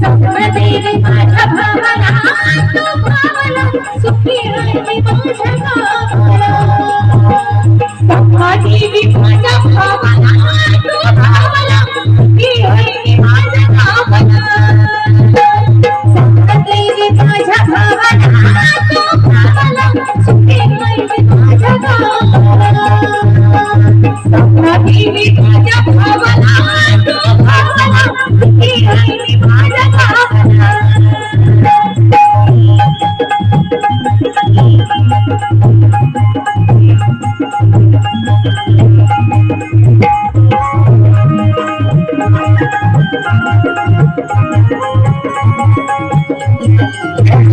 Sapna TV, my my love, my love, my love, my love, my love, my love, my my love,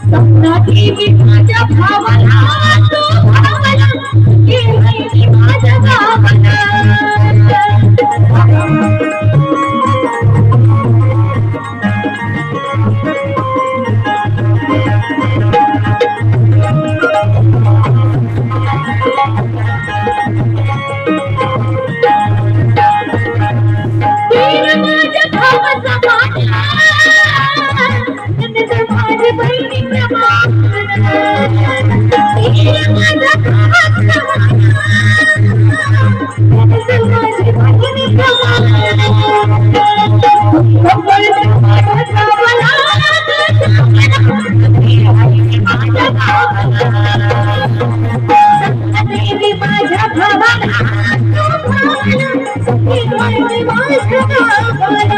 स्वप्नाची मी माझ्या भावना तू भावना केली मी माझ्या भावना Thank you. Oh, my God.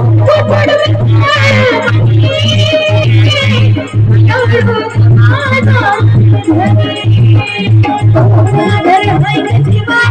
I'm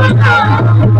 Thank you.